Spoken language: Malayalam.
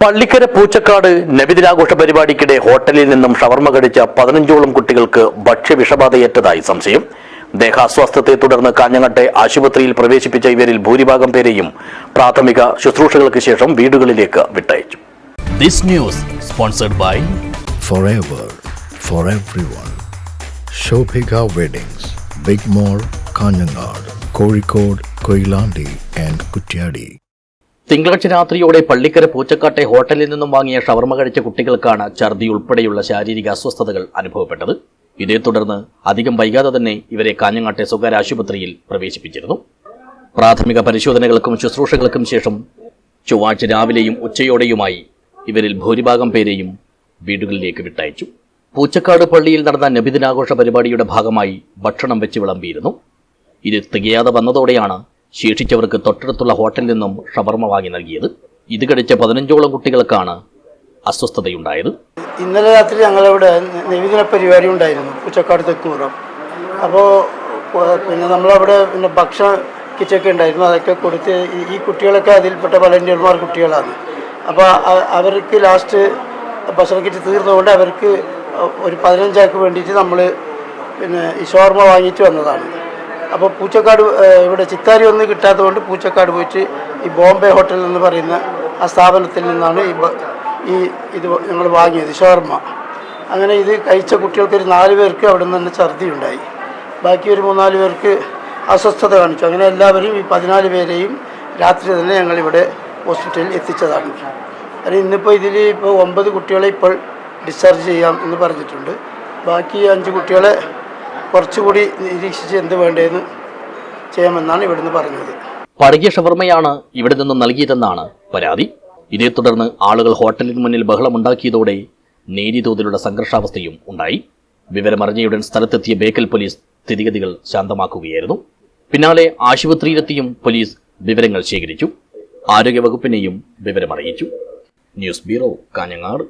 പള്ളിക്കര പൂച്ചക്കാട് നബിദിനാഘോഷ പരിപാടിക്കിടെ ഹോട്ടലിൽ നിന്നും ഷവർമ കടിച്ച പതിനഞ്ചോളം കുട്ടികൾക്ക് ഭക്ഷ്യവിഷബാധയേറ്റതായി സംശയം ദേഹാസ്വാസ്ഥത്തെ തുടർന്ന് കാഞ്ഞങ്ങട്ടെ ആശുപത്രിയിൽ പ്രവേശിപ്പിച്ച ഇവരിൽ ഭൂരിഭാഗം പേരെയും പ്രാഥമിക ശുശ്രൂഷകൾക്ക് ശേഷം വീടുകളിലേക്ക് വിട്ടയച്ചു This news sponsored by forever for everyone. Shobhika Weddings, Big Mall, Kanyanad, Kozhikode, Koilandi and Kutyadi. തിങ്കളാഴ്ച രാത്രിയോടെ പള്ളിക്കര പൂച്ചക്കാട്ടെ ഹോട്ടലിൽ നിന്നും വാങ്ങിയ ഷവർമ കഴിച്ച കുട്ടികൾക്കാണ് ഛർദി ഉൾപ്പെടെയുള്ള ശാരീരിക അസ്വസ്ഥതകൾ അനുഭവപ്പെട്ടത്. ഇതേ തുടർന്ന് അധികം വൈകാതെ തന്നെ ഇവരെ കാഞ്ഞങ്ങാട്ടെ സ്വകാര്യ ആശുപത്രിയിൽ പ്രവേശിപ്പിച്ചിരുന്നു. പ്രാഥമിക പരിശോധനകൾക്കും ശുശ്രൂഷകൾക്കും ശേഷം ചൊവ്വാഴ്ച രാവിലെയും ഉച്ചയോടെയുമായി ഇവരിൽ ഭൂരിഭാഗം പേരെയും വീടുകളിലേക്ക് വിട്ടയച്ചു. പൂച്ചക്കാട് പള്ളിയിൽ നടന്ന നബിദിനാഘോഷ പരിപാടിയുടെ ഭാഗമായി ഭക്ഷണം വെച്ച് വിളമ്പിയിരുന്നു. ഇത് തികയാതെ വന്നതോടെയാണ് ശേഷിച്ചവർക്ക് തൊട്ടടുത്തുള്ള ഹോട്ടലിൽ നിന്നും ഷവർമ വാങ്ങി നൽകിയത്. ഇത് കഴിച്ച പതിനഞ്ചോളം കുട്ടികൾക്കാണ് അസ്വസ്ഥതയുണ്ടായത്. ഇന്നലെ രാത്രി ഞങ്ങളിവിടെ നബിദിന പരിപാടി ഉണ്ടായിരുന്നു പൂച്ചക്കാട് തെക്കുമുറം അപ്പോൾ പിന്നെ നമ്മളവിടെ പിന്നെ ഭക്ഷണ കിച്ചൊക്കെ ഉണ്ടായിരുന്നു അതൊക്കെ കൊടുത്ത് ഈ- ഈ കുട്ടികളൊക്കെ അതിൽപ്പെട്ട വളണ്ടിയർമാർ കുട്ടികളാണ്. അപ്പോൾ അവർക്ക് ലാസ്റ്റ് ഭക്ഷണ കിറ്റ് തീർന്നുകൊണ്ട് അവർക്ക് ഒരു പതിനഞ്ചാൾക്ക് വേണ്ടിയിട്ട് നമ്മൾ പിന്നെ ഈ ഷോർമ വാങ്ങിയിട്ട് വന്നതാണ്. അപ്പോൾ പൂച്ചക്കാട് ഇവിടെ ചിത്താരി ഒന്നും കിട്ടാത്തതുകൊണ്ട് പൂച്ചക്കാട് പോയിട്ട് ഈ ബോംബെ ഹോട്ടൽ എന്ന് പറയുന്ന ആ സ്ഥാപനത്തിൽ നിന്നാണ് ഈ ഈ ഇത് ഞങ്ങൾ വാങ്ങിയത് ഷവർമ്മ അങ്ങനെ ഇത് കഴിച്ച കുട്ടികൾക്ക് ഒരു നാല് പേർക്ക് അവിടെ നിന്ന് തന്നെ ഛർദി ഉണ്ടായി ബാക്കി ഒരു മൂന്നാൽ പേർക്ക് അസ്വസ്ഥത കാണിച്ചു. അങ്ങനെ എല്ലാവരും ഈ പതിനാല് പേരെയും രാത്രി തന്നെ ഞങ്ങളിവിടെ ഹോസ്പിറ്റലിൽ എത്തിച്ചതാണ്. കാരണം ഇന്നിപ്പോൾ ഇതിൽ ഇപ്പോൾ ഒമ്പത് കുട്ടികളെ ഇപ്പോൾ ഡിസ്ചാർജ് ചെയ്യാം എന്ന് പറഞ്ഞിട്ടുണ്ട്. ബാക്കി അഞ്ച് കുട്ടികളെ കുറച്ചുകൂടി നിരീക്ഷിച്ച് എന്ത് വേണ്ടതെന്ന് ചെയ്യാമെന്നാണ് ഇവിടുന്ന് പറഞ്ഞത്. പഴകിയ ഷവർമ്മയാണ് ഇവിടെ നിന്നും നൽകിയതെന്നാണ് പരാതി. ഇതേ തുടർന്ന് ആളുകൾ ഹോട്ടലിന് മുന്നിൽ ബഹളമുണ്ടാക്കിയതോടെ നേരിയ തോതിലുള്ള സംഘർഷാവസ്ഥയും ഉണ്ടായി. വിവരമറിഞ്ഞയുടൻ സ്ഥലത്തെത്തിയ ബേക്കൽ പോലീസ് സ്ഥിതിഗതികൾ ശാന്തമാക്കുകയായിരുന്നു. പിന്നാലെ ആശുപത്രിയിലെത്തിയും പോലീസ് വിവരങ്ങൾ ശേഖരിച്ചു. ആരോഗ്യവകുപ്പിനെയും വിവരമറിയിച്ചു. News bureau Kanhangad.